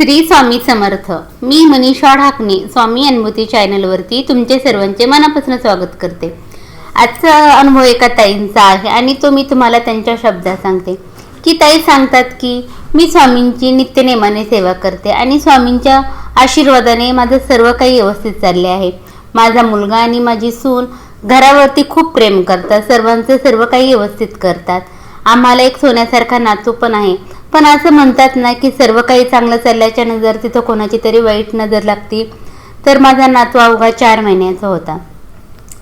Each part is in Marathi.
श्री स्वामी समर्थ. मी मनीषा ढाकणे स्वामी अनुभूती चॅनलवरती तुमचे सर्वांचे मनापासून स्वागत करते. आजचा अनुभव एका ताईंचा आहे आणि तो मी तुम्हाला त्यांच्या शब्दात सांगते. की ताई सांगतात की मी स्वामींची नित्यनेमाने सेवा करते आणि स्वामींच्या आशीर्वादाने माझं सर्व काही व्यवस्थित चालले आहे. माझा मुलगा आणि माझी सून घरावरती खूप प्रेम करतात सर्वांचं सर्व काही व्यवस्थित करतात. आम्हाला एक सोन्यासारखा नातू पण आहे. पण असं म्हणतात ना की सर्व काही चांगलं चालल्याच्या नजर तिथं कोणाची तरी वाईट नजर लागती. तर माझा नातू अवघा चार महिन्याचा होता.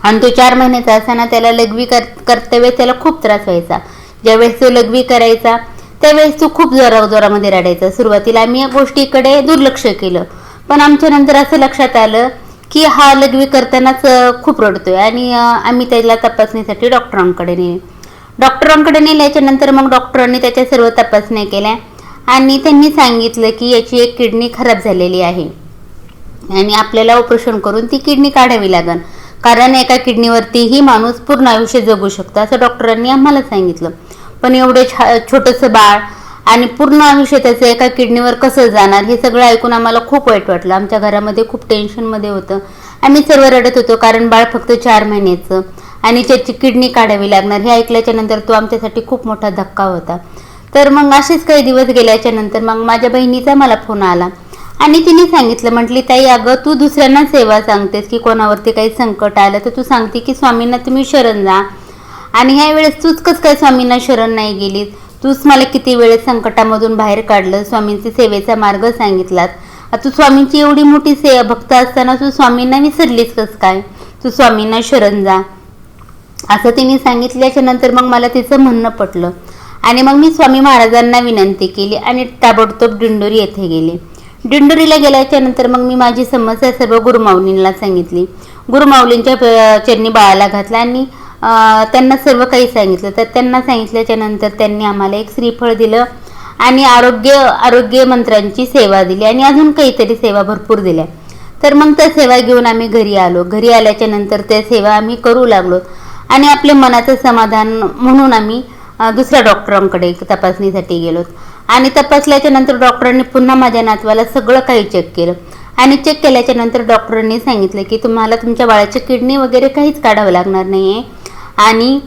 आणि तो चार महिन्याचा असताना त्याला लघवी कर करतेवेळेस त्याला खूप त्रास व्हायचा. ज्यावेळेस तो लघवी करायचा त्यावेळेस तो खूप जोरा जोरामध्ये रडायचा. सुरुवातीला आम्ही या गोष्टीकडे दुर्लक्ष केलं. पण आमच्या नंतर असं लक्षात आलं की हा लघवी करतानाच खूप रडतोय. आणि आम्ही त्याला तपासणीसाठी डॉक्टरांकडे नेले. डॉक्टरांकडे नेल्याच्या नंतर मग डॉक्टरांनी त्याच्या सर्व तपासण्या केल्या. आणि त्यांनी सांगितलं की याची एक किडनी खराब झालेली आहे. आणि आपल्याला ऑपरेशन करून ती किडनी काढावी लागेल कारण एका किडनीवरतीही माणूस पूर्ण आयुष्य जगू शकतो असं डॉक्टरांनी आम्हाला सांगितलं. पण एवढे छा छोटंसं बाळ आणि पूर्ण आयुष्य त्याचं एका किडनीवर कसं जाणार हे सगळं ऐकून आम्हाला खूप वाईट वाटलं. आमच्या घरामध्ये खूप टेन्शनमध्ये होतं. आम्ही सर्व रडत होतो कारण बाळ फक्त चार महिन्याचं. आणि त्याची किडनी काढावी लागणार. हे ऐकल्याच्या नंतर तो आमच्यासाठी खूप मोठा धक्का होता. तर मग असेच काही दिवस गेल्याच्यानंतर मग माझ्या बहिणीचा मला फोन आला. आणि तिने सांगितलं म्हटली ताई अगं तू दुसऱ्यांना सेवा सांगतेस की कोणावरती काही संकट आलं तर तू सांगते की स्वामींना तुम्ही शरण जा. आणि ह्या वेळेस तूच कसं काय स्वामींना शरण नाही गेलीस? तूच मला किती वेळेस संकटामधून बाहेर काढलं स्वामींची सेवेचा मार्ग सांगितलात तू स्वामींची एवढी मोठी से भक्त असताना तू स्वामींना विसरलीस कसं काय? तू स्वामींना शरण जा. असं तिने सांगितल्याच्या नंतर मग मला तिचं म्हणणं पटलं. आणि मग मी स्वामी महाराजांना विनंती केली आणि ताबडतोब दिंडोरी येथे गेले. दिंडोरीला गेल्याच्यानंतर मग मी माझी समस्या सर्व गुरुमाऊलींना सांगितली. गुरुमाऊलींच्या चरणी बाळाला घातला आणि त्यांना सर्व काही सांगितलं. तर त्यांना सांगितल्याच्या नंतर त्यांनी आम्हाला एक श्रीफळ दिलं आणि आरोग्य आरोग्य मंत्र्यांची सेवा दिली आणि अजून काहीतरी सेवा भरपूर दिल्या. तर मग त्या सेवा घेऊन आम्ही घरी आलो. घरी आल्याच्यानंतर त्या सेवा आम्ही करू लागलो. आणि आपल्या मनाचं समाधान म्हणून आम्ही दुसऱ्या डॉक्टरांकडे तपासणीसाठी गेलो. आणि तपासल्याच्या नंतर डॉक्टरांनी पुन्हा माझ्या नातवाला सगळं काही चेक केलं. आणि चेक केल्याच्यानंतर डॉक्टरांनी सांगितलं की तुम्हाला तुमच्या बाळाची किडनी वगैरे काहीच काढावं लागणार नाही आहे आणि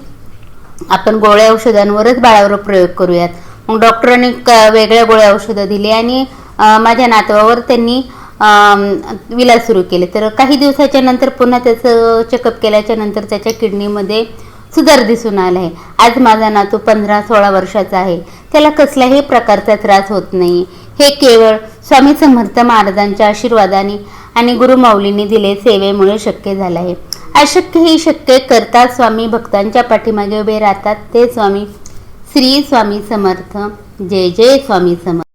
आपण गोळ्या औषधांवरच बाळावर प्रयोग करूयात. मग डॉक्टरांनी क- वेगळ्या गोळ्या औषधं दिली आणि माझ्या नातवावर त्यांनी अम, विलास सुरू केले. तर काही दिवसाच्या नंतर पुन्हा त्याचं चेकअप केल्याच्यानंतर त्याच्या किडनीमध्ये सुधार दिसून आला आहे आज माझा नातू पंधरा सोळा वर्षाचा आहे. त्याला कसल्याही प्रकारचा त्रास होत नाही. हे केवळ स्वामी समर्थ महाराजांच्या आशीर्वादाने आणि गुरुमाऊलींनी दिले सेवेमुळे शक्य झालं आहे अशक्य ही शक्य करता स्वामी भक्तांच्या पाठीमागे उभे राहतात ते स्वामी श्री स्वामी समर्थ. जय जय स्वामी समर्थ.